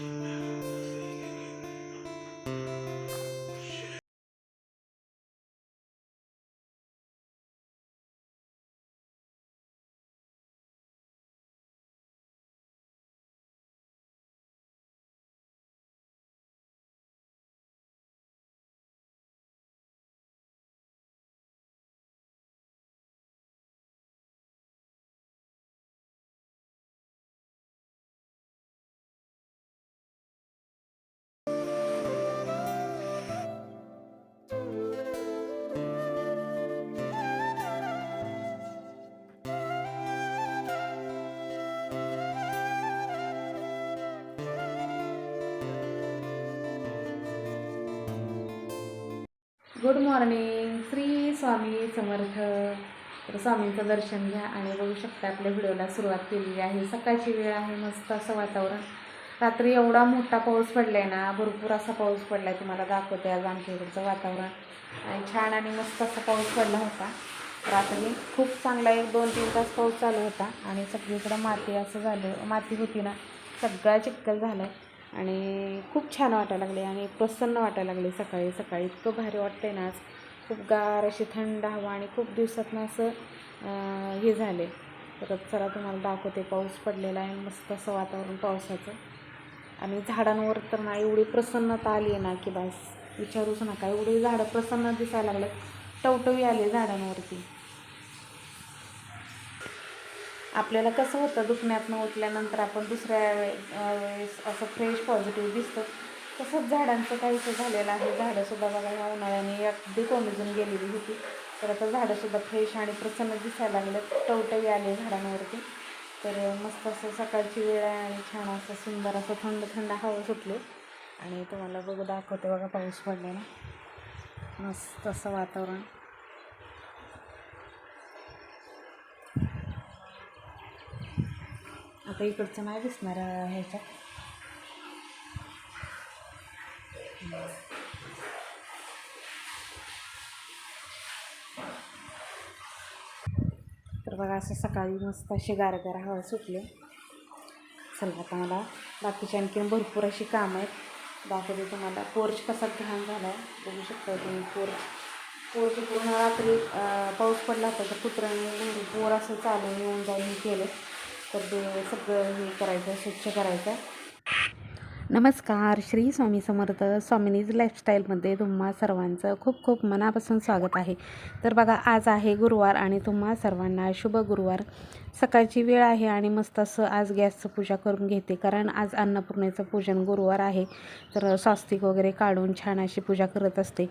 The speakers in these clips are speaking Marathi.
Mm. Good morning. Shri Swami Samarth. तर स्वामींचं दर्शन घ्या आणि बघू शकता आपल्या व्हिडिओला सुरुवात केलेली आहे. सकाळची वेळ आहे मस्त असं वातावरण. रात्री एवढा मोठा पाऊस पडला आहे ना भरपूर असा पाऊस पडला आहे तुम्हाला दाखवते आज आमच्या इकडचं वातावरण. आणि छान आणि मस्त असा पाऊस पडला होता. रात्री खूप चांगला एक दोन तीन तास पाऊस चालू होता. आणि सगळीकडं माती असं झालं माती होती ना सगळा चिक्कल झाला. आहे आणि खूप छान वाटायला लागले आणि प्रसन्न वाटायला लागले सकाळी सकाळी. इतकं भारी वाटतंय ना आज. खूप गार अशी थंड हवा आणि खूप दिवसातनं असं हे झाले. तर चला तुम्हाला दाखवते. पाऊस पडलेला आहे. मस्त असं वातावरण पावसाचं. आणि झाडांवर तर ना एवढी प्रसन्नता आली आहे ना की बस. विचारूच नका. एवढी झाडं प्रसन्न दिसायला लागले टवटवी आली झाडांवरती. आपल्याला कसं होतं दुखण्यातनं उठल्यानंतर आपण दुसऱ्या वेळेस असं फ्रेश पॉझिटिव्ह दिसतं. तसंच झाडांचं काहीसं झालेलं आहे. झाडंसुद्धा बघा ह्या उन्हाळ्याने अगदी कोमेजून गेलेली होती. तर आता झाडंसुद्धा फ्रेश आणि प्रसन्न दिसायला लागले टवटवी आले झाडांवरती. तर मस्त असं सकाळची वेळ आहे आणि छान असं सुंदर असं थंड थंड हवा सुटले. आणि तुम्हाला बघू दाखवते बघा पाऊस पडलेला. मस्त असं वातावरण. आता इकडचं नाही दिसणार अं, ह्याच्यात. तर बघा असं सकाळी मस्त अशी गारगार हवा सुटले. चला आता मला बाकीची आणखीन भरपूर अशी कामं आहेत. दाखवते तुम्हाला पोर्च कसा घाण झाला आहे बघू शकता तुम्ही पोर्च पोर्च पूर्ण रात्री पाऊस पडला होता तर कुत्र्याने पोर असं चालून येऊन जाऊन केलं. तर ते सगळं हे करायचं स्वच्छ करायचं. नमस्कार श्री स्वामी समर्थ स्वामिनीज लाईफस्टाईलमध्ये तुम्हा सर्वांचं खूप खूप मनापासून स्वागत आहे. तर बघा आज आहे गुरुवार आणि तुम्हा सर्वांना शुभ गुरुवार. सकाळची वेळ आहे आणि मस्त असं आज गॅसचं पूजा करून घेते कारण आज अन्नपूर्णेचं पूजन गुरुवार आहे. तर स्वास्तिक वगैरे काढून छान अशी पूजा करत असते.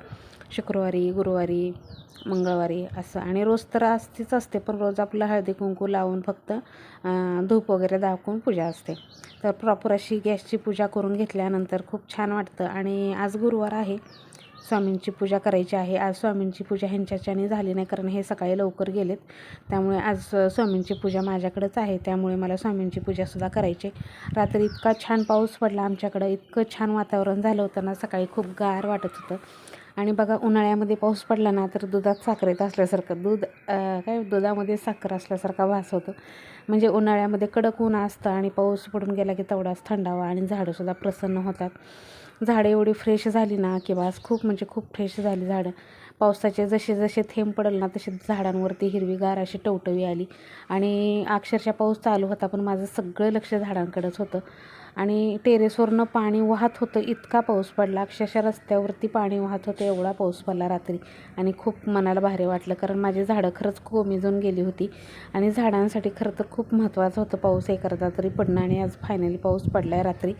शुक्रवारी गुरुवारी मंगळवारी असं. आणि रोज तर असतेच असते पण रोज आपलं हळदी कुंकू लावून फक्त धूप वगैरे दाखवून पूजा असते. तर प्रॉपर अशी गॅसची पूजा करून घेतल्यानंतर खूप छान वाटतं. आणि आज गुरुवार आहे स्वामींची पूजा करायची आहे. आज स्वामींची पूजा ह्यांच्याच्याने झाली नाही कारण हे सकाळी लवकर गेलेत. त्यामुळे आज स्वामींची पूजा माझ्याकडंच आहे त्यामुळे मला स्वामींची पूजासुद्धा करायची रात्री इतका छान पाऊस पडला आमच्याकडं. इतकं छान वातावरण झालं होतं ना सकाळी खूप गार वाटत होतं. आणि बघा उन्हाळ्यामध्ये पाऊस पडला ना तर दुधात साखर येत असल्यासारखं. दूध काय दुधामध्ये साखर असल्यासारखा वास होतो. म्हणजे उन्हाळ्यामध्ये कडक ऊन असतं आणि पाऊस पडून गेला की तेवढाच थंडावा आणि झाडंसुद्धा प्रसन्न होतात. झाडं एवढी फ्रेश झाली ना की बास खूप म्हणजे खूप फ्रेश झाली झाडं. पावसाचे जसे जसे थेंब पडल ना तसे झाडांवरती हिरवीगार अशी टवटवी आली. आणि अक्षरशः पाऊस चालू होता पण माझं सगळं लक्ष झाडांकडंच होतं. आणि टेरेसवरनं पाणी वाहत होतं. इतका पाऊस पडला. अक्षरशः रस्त्यावरती पाणी वाहत होतं. एवढा पाऊस पडला रात्री. आणि खूप मनाला भारी वाटलं कारण माझी झाडं खरंच कोमेजून गेली होती. आणि झाडांसाठी खरं तर खूप महत्त्वाचं होतं पाऊस एकदा तरी पडणं आणि आज फायनली पाऊस पडला आहे रात्री.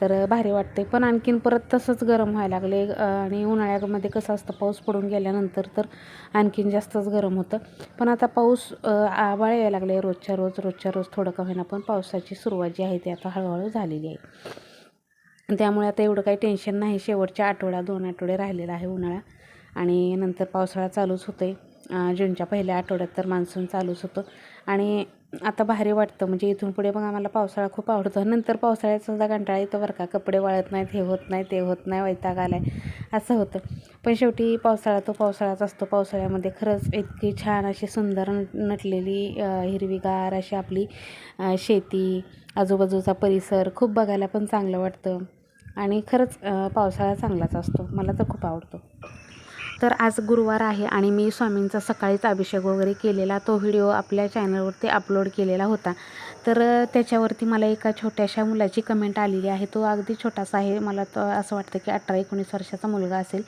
तर भारी वाटते पण आणखीन परत तसंच गरम व्हायला लागले. आणि उन्हाळ्यामध्ये कसं असतं पाऊस पडून गेल्यानंतर तर आणखीन जास्तच गरम होतं. पण आता पाऊस आबाळ आभाळ यायला लागले रोजच्या रोज. रोजच्या रोज थोडं का होईना पण पावसाची सुरुवात जी आहे ती आता हळूहळू झालेली आहे. त्यामुळे आता एवढं काही टेन्शन नाही. शेवटच्या आठवडा दोन आठवडे राहिलेला आहे उन्हाळा. आणि नंतर पावसाळा चालूच होते जूनच्या पहिल्या आठवड्यात तर मान्सून चालूच होतं. आणि आता भारी वाटतं. म्हणजे इथून पुढे मग आम्हाला पावसाळा खूप आवडतो. नंतर पावसाळ्यातसुद्धा कंटाळा येतो बरं का. कपडे वाळत नाहीत हे होत नाही ते होत नाही वैताग आला आहे असं होतं. पण शेवटी पावसाळा तो पावसाळाच असतो. पावसाळ्यामध्ये खरंच इतकी छान अशी सुंदर नटलेली हिरवीगार अशी आपली शेती आजूबाजूचा परिसर खूप बघायला पण चांगलं वाटतं. आणि खरंच पावसाळा चांगलाच असतो. मला तर खूप आवडतो. तर आज गुरुवार आहे आणि मी स्वामींचा सकाळीच अभिषेक वगैरे केलेला. तो व्हिडिओ आपल्या चॅनलवरती अपलोड केलेला होता. तर त्याच्यावरती मला एका छोट्याशा मुलाची कमेंट आलेली आहे. तो अगदी छोटासा आहे. मला तो असं वाटतं की अठरा एकोणीस वर्षाचा मुलगा असेल.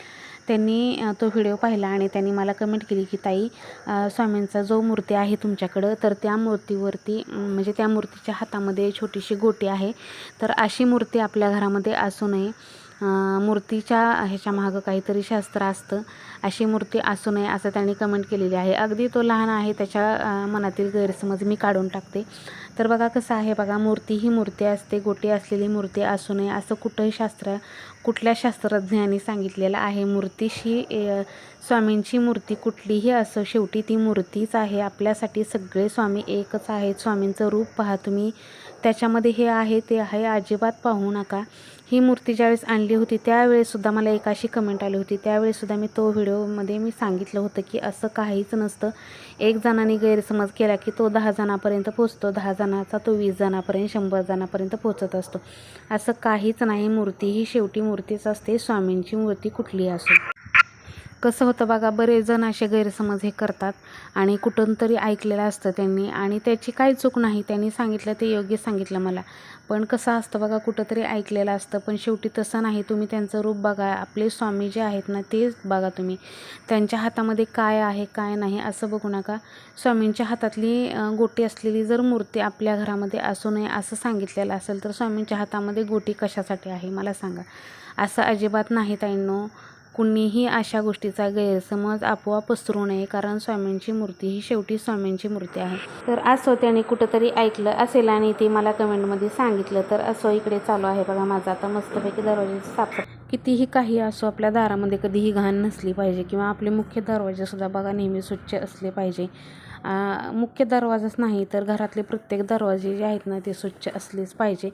त्यांनी तो व्हिडिओ पाहिला आणि त्यांनी मला कमेंट केली की ताई स्वामींचा जो मूर्ती आहे तुमच्याकडं तर त्या मूर्तीवरती म्हणजे त्या मूर्तीच्या हातामध्ये छोटीशी गोटी आहे. तर अशी मूर्ती आपल्या घरामध्ये असू नये. मूर्तीच्या ह्याच्या मागं काहीतरी शास्त्र असतं. अशी मूर्ती असू नये असं त्यांनी कमेंट केलेली आहे. अगदी तो लहान आहे त्याच्या मनातील गैरसमज मी काढून टाकते. तर बघा कसं आहे बघा मूर्ती ही मूर्ती असते गोटी असलेली मूर्ती असू नये असं कुठंही शास्त्र कुठल्या शास्त्रज्ञांनी सांगितलेलं आहे? मूर्तीशी स्वामींची मूर्ती कुठलीही असो शेवटी ती मूर्तीच आहे. आपल्यासाठी सगळे स्वामी एकच आहेत. स्वामींचं रूप पहा तुम्ही. त्याच्यामध्ये हे आहे ते आहे. अजिबात पाहू नका. ही मूर्ती ज्यावेळेस आणली होती त्यावेळेससुद्धा मला एक अशी कमेंट आली होती. त्यावेळेससुद्धा मी तो व्हिडिओमध्ये मी सांगितलं होतं की असं काहीच नसतं. एक जणांनी गैरसमज केला की तो दहा जणांपर्यंत पोचतो दहा जणाचा तो वीस जणांपर्यंत शंभर जणांपर्यंत पोचत असतो. असं काहीच नाही मूर्ती ही शेवटी मूर्तीच असते. स्वामींची मूर्ती कुठली असो. कसं होतं बघा बरेच जण असे गैरसमज हे करतात आणि कुठून तरी ऐकलेलं असतं त्यांनी आणि त्याची काही चूक नाही त्यांनी सांगितलं ते योग्य सांगितलं मला. पण कसं असतं बघा कुठंतरी ऐकलेलं असतं पण शेवटी तसं नाही. तुम्ही त्यांचं रूप बघा. आपले स्वामी जे आहेत ना तेच बघा तुम्ही. त्यांच्या हातामध्ये काय आहे काय नाही असं बघू नका. स्वामींच्या हातातली गोटी असलेली जर मूर्ती आपल्या घरामध्ये असू नये असं सांगितलेलं असेल तर स्वामींच्या हातामध्ये गोटी कशासाठी आहे मला सांगा. असं अजिबात नाही ताईंनो. कुणीही अशा गोष्टीचा गैरसमज आपोआप पसरू नये कारण स्वामींची मूर्ती ही शेवटी स्वामींची मूर्ती आहे. तर असो त्याने कुठंतरी ऐकलं असेल आणि ते मला कमेंटमध्ये सांगितलं तर असो इकडे चालू आहे बघा माझा. आता मस्तपैकी दरवाजाची साफ कितीही काही असो आपल्या दारामध्ये कधीही घाण नसली पाहिजे किंवा आपले मुख्य दरवाजेसुद्धा बघा नेहमी स्वच्छ असले पाहिजे. मुख्य दरवाजाच नाही तर घरातले प्रत्येक दरवाजे जे आहेत ना ते स्वच्छ असलेच पाहिजे.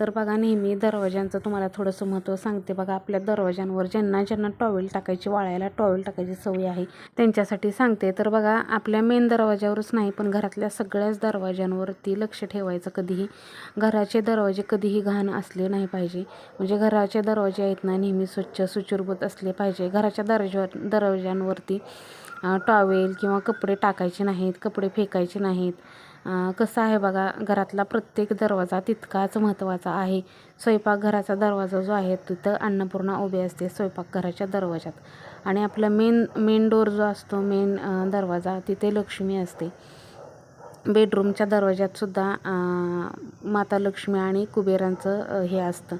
तर बघा नेहमी दरवाज्यांचं तुम्हाला थोडंसं महत्त्व सांगते बघा. आपल्या दरवाजांवर ज्यांना ज्यांना टॉवेल टाकायची वाळायला टॉवेल टाकायची सवय आहे त्यांच्यासाठी सांगते. तर बघा आपल्या मेन दरवाजावरच नाही पण घरातल्या सगळ्याच दरवाजांवरती लक्ष ठेवायचं कधीही. घराचे दरवाजे कधीही घाण असले नाही पाहिजे. म्हणजे घराचे दरवाजे आहेत ना नेहमी स्वच्छ सुचुरबूत असले पाहिजे. घराच्या दरवाजा दरवाज्यांवरती टॉवेल किंवा कपडे टाकायचे नाहीत कपडे फेकायचे नाहीत. कसं आहे बघा घरातला प्रत्येक दरवाजा तितकाच महत्त्वाचा आहे. स्वयंपाकघराचा दरवाजा जो आहे तिथं अन्नपूर्णा उभी असते स्वयंपाकघराच्या दरवाजात आणि आपला मेन मेन डोर जो असतो मेन दरवाजा तिथे लक्ष्मी असते. बेडरूमच्या दरवाजातसुद्धा माता लक्ष्मी आणि कुबेरांचं हे असतं.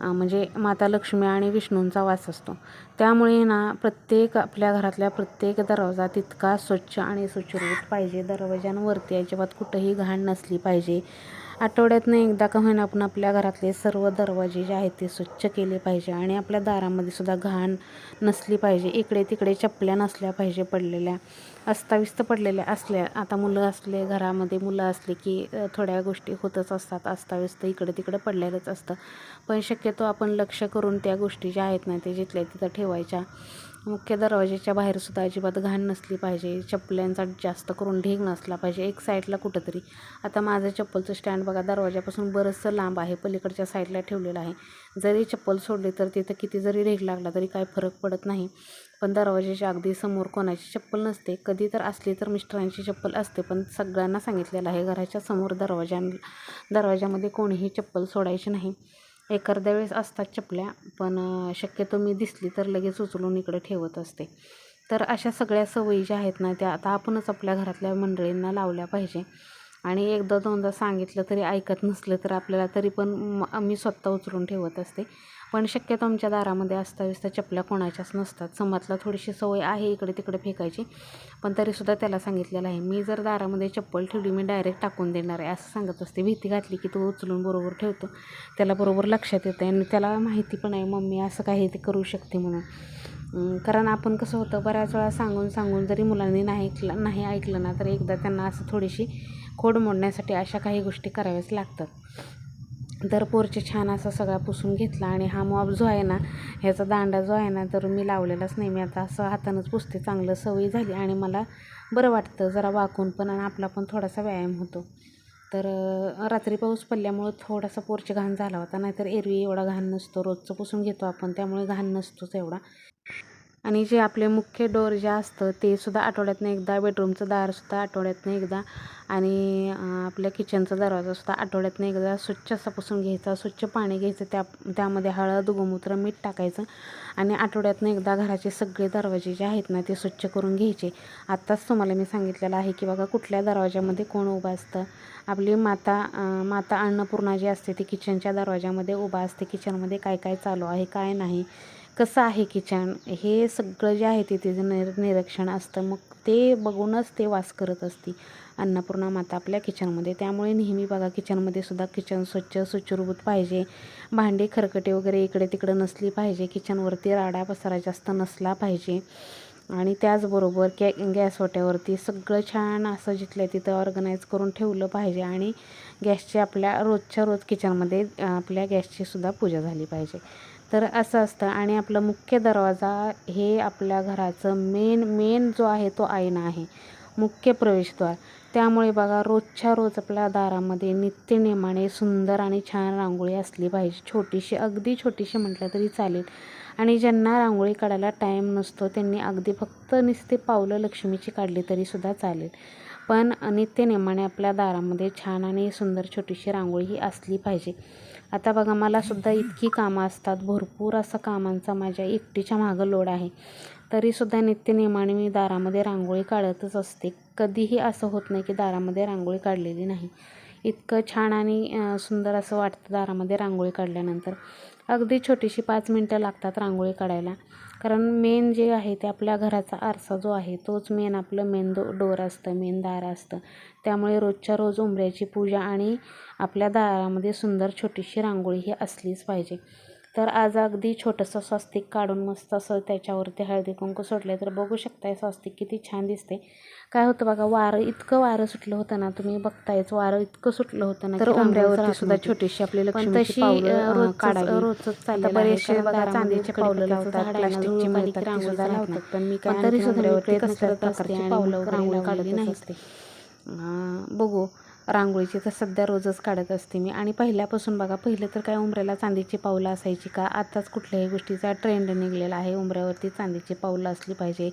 म्हणजे माता लक्ष्मी आणि विष्णूंचा वास असतो. त्यामुळे ना प्रत्येक आपल्या घरातल्या प्रत्येक दरवाजा तितका स्वच्छ आणि सुचरूत पाहिजे. दरवाज्यांवरती अजिबात कुठंही घाण नसली पाहिजे. आठवड्यातनं एकदा का होईना आपण आपल्या घरातले सर्व दरवाजे जे आहेत ते स्वच्छ केले पाहिजे आणि आपल्या दारामध्ये सुद्धा घाण नसली पाहिजे. इकडे तिकडे चपल्या नसल्या पाहिजे पडलेल्या. अस्ताव्यस्त पडलेल्या असल्या आता मुलं असले घरामध्ये मुलं असले की थोड्या गोष्टी होतच असतात. अस्ताव्यस्त इकडे तिकडे पडलेलंच असतं. पण शक्यतो आपण लक्ष करून त्या गोष्टी ज्या आहेत ना ते जिथल्या तिथं ठेवायच्या. मुख्य दरवाजाच्या बाहेरसुद्धा अजिबात घाण नसली पाहिजे. चप्पल्यांचा जास्त करून ढीग नसला पाहिजे. एक साईडला कुठंतरी. आता माझं चप्पलचं स्टँड बघा दरवाजापासून बरंचसं लांब आहे. पलीकडच्या साईडला ठेवलेलं आहे. जरी चप्पल सोडली तर तिथं किती जरी ढीग लागला तरी काय फरक पडत नाही. पण दरवाजाच्या अगदी समोर कोणाची चप्पल नसते. कधी तर असली तर मिस्टरांची चप्पल असते पण सगळ्यांना सांगितलेलं आहे घराच्या समोर दरवाजा दरवाजामध्ये कोणीही चप्पल सोडायची नाही. एखाद्या वेळेस असतात चपल्या पण शक्यतो मी दिसली तर लगेच उचलून इकडे ठेवत असते. तर अशा सगळ्या सवयी ज्या आहेत ना त्या आता आपणच आपल्या घरातल्या मंडळींना लावल्या पाहिजे. आणि एकदा दोनदा सांगितलं तरी ऐकत नसलं तर आपल्याला तरी पण म- मी स्वतः उचलून ठेवत असते. पण शक्यतो आमच्या दारामध्ये अस्ताव्यस्त चपल्या कोणाच्याच नसतात. समातला थोडीशी सवय आहे इकडे तिकडे फेकायची. पण तरीसुद्धा त्याला सांगितलेलं आहे मी जर दारामध्ये चप्पल ठेवली मी डायरेक्ट टाकून देणार आहे. असं सांगत असते. भीती घातली की तो उचलून बरोबर ठेवतो. त्याला बरोबर लक्षात येतं आणि त्याला माहिती पण आहे मम्मी असं काही ते करू शकते म्हणून. कारण आपण कसं होतं बऱ्याच वेळा सांगून सांगून जरी मुलांनी नाही ऐकलं नाही ऐकलं ना तर एकदा त्यांना असं थोडीशी खोड मोडण्यासाठी अशा काही गोष्टी कराव्याच लागतात. तर पोरचे छान असा सगळा पुसून घेतला आणि हा मॉब जो आहे ना ह्याचा दांडा जो आहे ना तर मी लावलेलाच नाही. मी आता असं हातानंच पुसते. चांगलं सवय झाली आणि मला बरं वाटतं जरा वाकून पण आणि आपला पण थोडासा व्यायाम होतो. तर रात्री पाऊस पडल्यामुळं थोडासा पोर्च घाण झाला होता. नाहीतर एरवी एवढा घाण नसतो. रोजचं पुसून घेतो आपण त्यामुळे घाण नसतोच एवढा. आणि जे आपले मुख्य डोअर जे असतं ते सुद्धा आठवड्यातनं एकदा बेडरूमचं दारसुद्धा आठवड्यातनं एकदा आणि आपल्या किचनचा दरवाजासुद्धा आठवड्यातनं एकदा स्वच्छ असा पुसून घ्यायचा स्वच्छ पाणी घ्यायचं त्या त्यामध्ये हळद गोमूत्र मीठ टाकायचं आणि आठवड्यातनं एकदा घराचे सगळे दरवाजे जे आहेत ना ते स्वच्छ करून घ्यायचे. आत्ताच तुम्हाला मी सांगितलेलं आहे की बघा कुठल्या दरवाजामध्ये कोण उभं असतं? आपली माता माता अन्नपूर्णा जी असते ती किचनच्या दरवाजामध्ये उभा असते. किचनमध्ये काय काय चालू आहे काय नाही. कसं आहे किचन? हे सगळं जे आहे ते तिचं निर निरीक्षण असतं मग ते बघूनच ते वास करत असते अन्नपूर्णा माता आपल्या किचनमध्ये. त्यामुळे नेहमी बघा किचनमध्ये सुद्धा किचन स्वच्छ सुचुरभूत पाहिजे. भांडी खरकटे वगैरे इकडे तिकडे नसली पाहिजे. किचनवरती राडा पसारा जास्त नसला पाहिजे. आणि त्याचबरोबर गॅ गॅस ओट्यावरती सगळं छान असं जिथल्या तिथं ऑर्गनाईज करून ठेवलं पाहिजे. आणि गॅसची आपल्या रोजच्या रोज किचनमध्ये आपल्या गॅसची सुद्धा पूजा झाली पाहिजे. तर असं असतं. आणि आपलं मुख्य दरवाजा हे आपल्या घराचं मेन मेन जो आहे तो आईना आहे. मुख्य प्रवेशद्वार. त्यामुळे बघा रोजच्या रोज आपल्या दारामध्ये नित्यनेमाने सुंदर आणि छान रांगोळी असली पाहिजे. छोटीशी अगदी छोटीशी म्हटलं तरी चालेल. आणि ज्यांना रांगोळी काढायला टाईम नसतो त्यांनी अगदी फक्त नुसते पावलं लक्ष्मीची काढली तरीसुद्धा चालेल. पण नित्यनेमाने आपल्या दारामध्ये छान आणि सुंदर छोटीशी रांगोळी ही असली पाहिजे. आता बघा मला सुद्धा इतकी कामं असतात. भरपूर असं कामांचा माझ्या एकटीच्या मागं लोड आहे. तरीसुद्धा नित्यनेमाने मी दारामध्ये रांगोळी काढतच असते. कधीही असं होत नाही की दारामध्ये रांगोळी काढलेली नाही. इतकं छान आणि सुंदर असं वाटतं दारामध्ये रांगोळी काढल्यानंतर. अगदी छोटीशी पाच मिनटं लागतात रांगोळी काढायला. कारण मेन जे आहे ते आपल्या घराचा आरसा जो आहे तोच मेन आपलं मेन दो डोर असतं मेन दार असतं. त्यामुळे रोजच्या रोज उंबऱ्याची पूजा आणि आपल्या दारामध्ये सुंदर छोटीशी रांगोळी ही असलीच पाहिजे. तर आज अगदी छोटंसं स्वस्तिक काढून मस्त असं त्याच्यावरती हळदी कुंकू सोडले तर बघू शकताय स्वस्तिक किती छान दिसते काय होतं बघा वारं इतकं वारं सुटलं होतं ना तुम्ही बघतायच वारं इतकं सुटलं होतं ना तर राहत सुद्धा. छोटीशी आपली तशी चाललेलं आहे. बरेचसे बघा चांदीचे पावलं लावतात, प्लास्टिकची ती रांगोळी सुद्धा लावतात. नाही. पण मी काय प्रकारची आणि पावलं रांगोळी. असते अं, बघू रांगोळीची. तर सध्या रोजच काढत असते मी. आणि पहिल्यापासून बघा पहिलं तर काय उंबऱ्याला चांदीची पावलं असायची का? आत्ताच कुठल्याही गोष्टीचा ट्रेंड निघलेला आहे. उंबऱ्यावरती चांदीची पावलं असली पाहिजे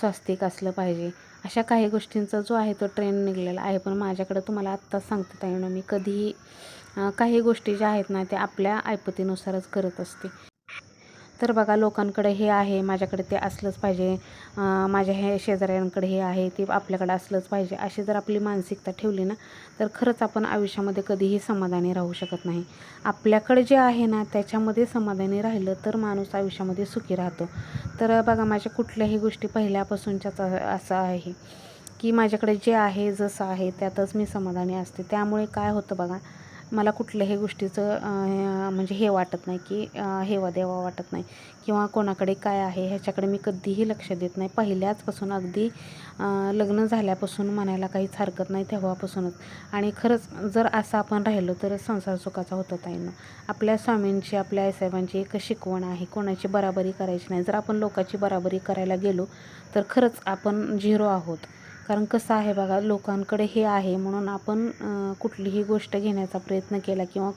स्वस्तिक असलं पाहिजे. अशा काही गोष्टींचा जो आहे तो ट्रेंड निघलेला आहे. पण माझ्याकडं तुम्हाला आत्ताच सांगता ताईनं मी कधीही काही गोष्टी ज्या आहेत ना त्या आपल्या ऐपतीनुसारच करत असते. तर बघा लोकांकडे हे आहे माझ्याकडे ते असलंच पाहिजे. माझ्या हे शेजाऱ्यांकडे हे आहे ते आपल्याकडे असलंच पाहिजे. अशी जर आपली मानसिकता ठेवली ना तर खरंच आपण आयुष्यामध्ये कधीही समाधानी राहू शकत नाही. आपल्याकडे जे आहे ना त्याच्यामध्ये समाधानी राहिलं तर माणूस आयुष्यामध्ये सुखी राहतो. तर बघा माझ्या कुठल्याही गोष्टी पहिल्यापासूनच्याच असं आहे की माझ्याकडे जे आहे जसं आहे त्यातच मी समाधानी असते. त्यामुळे काय होतं बघा मला कुठल्याही गोष्टीचं म्हणजे हे वाटत नाही की हेवा देवा वाटत नाही. किंवा कोणाकडे काय आहे ह्याच्याकडे मी कधीही लक्ष देत नाही. पहिल्याचपासून अगदी लग्न झाल्यापासून म्हणायला काहीच हरकत नाही तेव्हापासूनच. आणि खरंच जर असं आपण राहिलो तर संसार सुखाचा होतो ताईनं. आपल्या स्वामींची आपल्या आईसाहेबांची एक शिकवण आहे कोणाची बराबरी करायची नाही. जर आपण लोकांची बराबरी करायला गेलो तर खरंच आपण झिरो आहोत. कारण कसं आहे बघा लोकांकडे हे आहे म्हणून आपण कुठलीही गोष्ट घेण्याचा प्रयत्न केला किंवा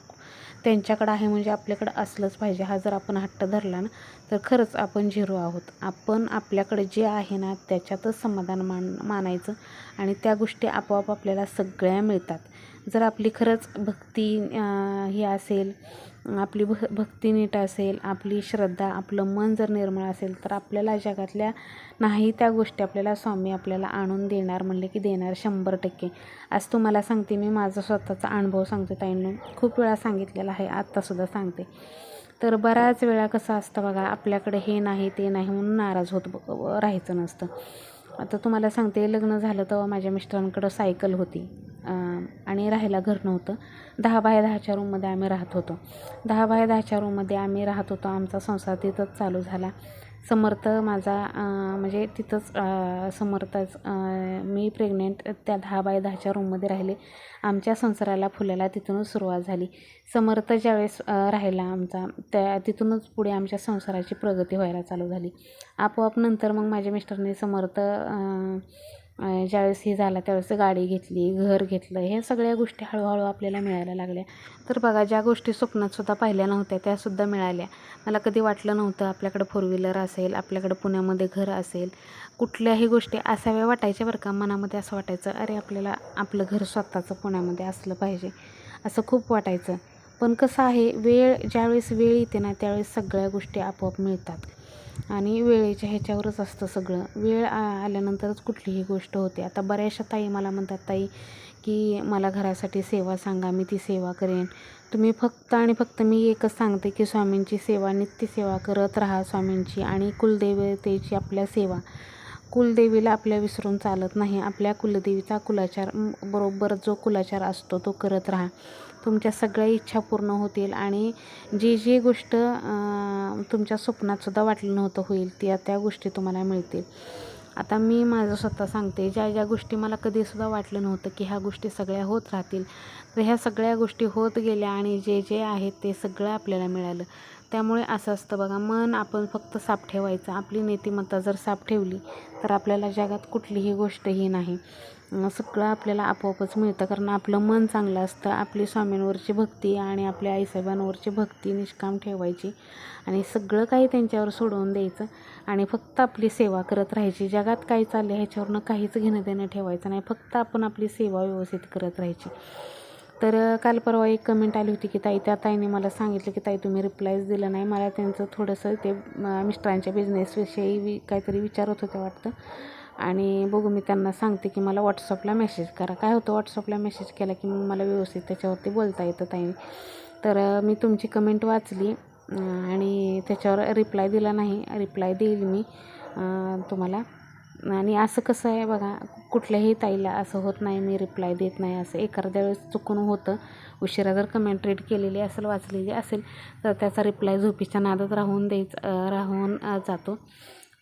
त्यांच्याकडं आहे म्हणजे आपल्याकडं असलंच पाहिजे. हा जर आपण हट्ट धरला ना तर खरंच आपण झिरो आहोत. आपण आपल्याकडे जे आहे ना त्याच्यातच समाधान मान मानायचं आणि त्या गोष्टी आपोआप आपल्याला सगळ्या मिळतात. जर आपली खरंच भक्ती ही असेल आपली भ भक्ती नीट असेल आपली श्रद्धा आपलं मन जर निर्मळ असेल तर आपल्याला जगातल्या नाही त्या गोष्टी आपल्याला स्वामी आपल्याला आणून देणार म्हणले की देणार शंभर टक्के. आज तुम्हाला सांगते मी माझा स्वतःचा अनुभव सांगते ताईंनो. खूप वेळा सांगितलेला आहे आत्तासुद्धा सांगते. तर बऱ्याच वेळा कसं असतं बघा आपल्याकडे हे नाही ते नाही म्हणून नाराज होत ब- राहायचं नसतं. आता तुम्हाला सांगते लग्न झालं तेव्हा माझ्या मिस्टरांकडं सायकल होती. आणि राहायला घर नव्हतं. दहा बाय दहाच्या रूममध्ये आम्ही राहत होतो. दहा बाय दहाच्या रूममध्ये आम्ही राहत होतो. आमचा संसार तिथंच चालू झाला. समर्थ माझा म्हणजे तिथंच समर्थच मी प्रेग्नेंट त्या दहा बाय दहाच्या रूममध्ये राहिले. आमच्या संसाराला फुलायला तिथूनच सुरुवात झाली. समर्थ ज्यावेळेस राहिला आमचा त्या तिथूनच पुढे आमच्या संसाराची प्रगती व्हायला चालू झाली. आपोआप नंतर मग माझ्या मिस्टरने समर्थ ज्यावेळेस हे झाला त्यावेळेस गाडी घेतली घर घेतलं ह्या सगळ्या गोष्टी हळूहळू आपल्याला मिळायला लागल्या. तर बघा ज्या गोष्टी स्वप्नातसुद्धा पाहिल्या नव्हत्या त्यासुद्धा मिळाल्या. मला कधी वाटलं नव्हतं आपल्याकडं फोर व्हीलर असेल आपल्याकडं पुण्यामध्ये घर असेल. कुठल्याही गोष्टी असाव्या वाटायच्या बरं का मनामध्ये असं वाटायचं अरे आपल्याला आपलं घर स्वतःचं पुण्यामध्ये असलं पाहिजे असं खूप वाटायचं. पण कसं आहे वेळ ज्यावेळेस वेळ येते ना त्यावेळेस सगळ्या गोष्टी आपोआप मिळतात. आणि वेळेच्या ह्याच्यावरच असतं सगळं. वेळ आ- आल्यानंतरच कुठलीही गोष्ट होते. आता बऱ्याचशा ताई मला म्हणतात ताई की मला घरासाठी सेवा सांगा मी ती सेवा करेन. तुम्ही फक्त आणि फक्त मी एकच सांगते की स्वामींची सेवा नित्य सेवा करत राहा स्वामींची आणि कुलदेवतेची आपल्या सेवा. कुलदेवीला आपल्या विसरून चालत नाही. आपल्या कुलदेवीचा कुलाचार बरोबर जो कुलाचार असतो तो करत राहा. तुमच्या सगळ्या इच्छा पूर्ण होतील आणि जी जी गोष्ट तुमच्या स्वप्नातसुद्धा वाटलं नव्हतं होईल त्या त्या गोष्टी तुम्हाला मिळतील. आता मी माझं स्वतः सांगते ज्या ज्या गोष्टी मला कधीसुद्धा वाटलं नव्हतं की ह्या गोष्टी सगळ्या होत राहतील तर ह्या सगळ्या गोष्टी होत गेल्या आणि जे जे आहेत ते सगळं आपल्याला मिळालं. त्यामुळे असं असतं बघा मन आपण फक्त साफ ठेवायचं. आपली नीतिमत्ता जर साफ ठेवली तर आपल्याला जगात कुठलीही गोष्टही नाही. सगळं आपल्याला आपोआपच मिळतं. कारण आपलं मन चांगलं असतं. आपली स्वामींवरची भक्ती आणि आपल्या आईसाहेबांवरची भक्ती निष्काम ठेवायची आणि सगळं काही त्यांच्यावर सोडवून द्यायचं आणि फक्त आपली सेवा करत राहायची. जगात काय चाललं ह्याच्यावरनं काहीच घेणं देणं ठेवायचं नाही. फक्त आपण आपली सेवा व्यवस्थित करत राहायची. तर काल परवा एक कमेंट आली होती की ताई त्या ताईने मला सांगितलं की ताई तुम्ही रिप्लायच दिलं नाही. मला त्यांचं थोडंसं ते मिस्टरांच्या बिझनेसविषयी वि काहीतरी विचारत होतं वाटतं. आणि बघू मी त्यांना सांगते की मला व्हॉट्सअपला मेसेज करा. काय होतं व्हॉट्सअपला मेसेज केला की मग मला व्यवस्थित त्याच्यावरती बोलता येतं ताईने तर मी तुमची कमेंट वाचली आणि त्याच्यावर रिप्लाय दिला नाही. रिप्लाय देईल मी तुम्हाला. आणि असं कसं आहे बघा कुठल्याही ताईला असं होत नाही मी रिप्लाय देत नाही. असं एखाद्या वेळेस चुकून होतं उशिरा जर कमेंट रीड केलेली असेल वाचलेली असेल तर त्याचा रिप्लाय झोपीच्या नादात राहून द्यायचा राहून जातो.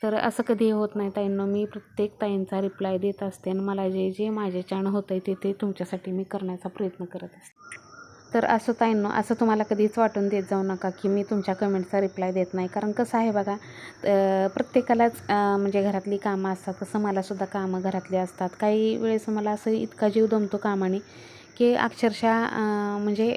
तर असं कधी होत नाही ताईंनो. मी प्रत्येक ताईंचा रिप्लाय देत असते आणि मला जे जे माझ्याच्यानं होतं आहे ते ते तुमच्यासाठी मी करण्याचा प्रयत्न करत असते. तर असं ताईंनो असं तुम्हाला कधीच वाटून देत जाऊ नका की मी तुमच्या कमेंटचा रिप्लाय देत नाही. कारण कसं आहे बघा प्रत्येकालाच म्हणजे घरातली कामं असतात तसं मलासुद्धा कामं घरातली असतात. काही वेळेस मला असं इतका जीव दमतो कामाने की अक्षरशः म्हणजे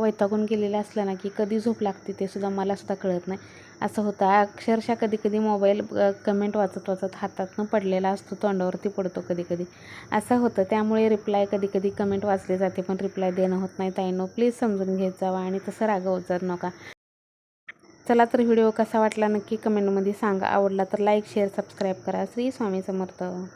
वैतागून गेलेलं असलं ना की कधी झोप लागते ते सुद्धा मलासुद्धा कळत नाही. असं होतं. अक्षरशः कधी कधी मोबाईल कमेंट वाचत वाचत हातातनं पडलेला असतो तोंडावरती पडतो कधी कधी असं होतं. त्यामुळे रिप्लाय कधी कधी कमेंट वाचले जाते पण रिप्लाय देणं होत नाही. ताईंनो प्लीज समजून घेत जावा आणि तसं रागवत जात नका. चला तर व्हिडिओ कसा वाटला नक्की कमेंटमध्ये सांगा. आवडला तर लाईक शेअर सबस्क्राईब करा. श्री स्वामी समर्थ.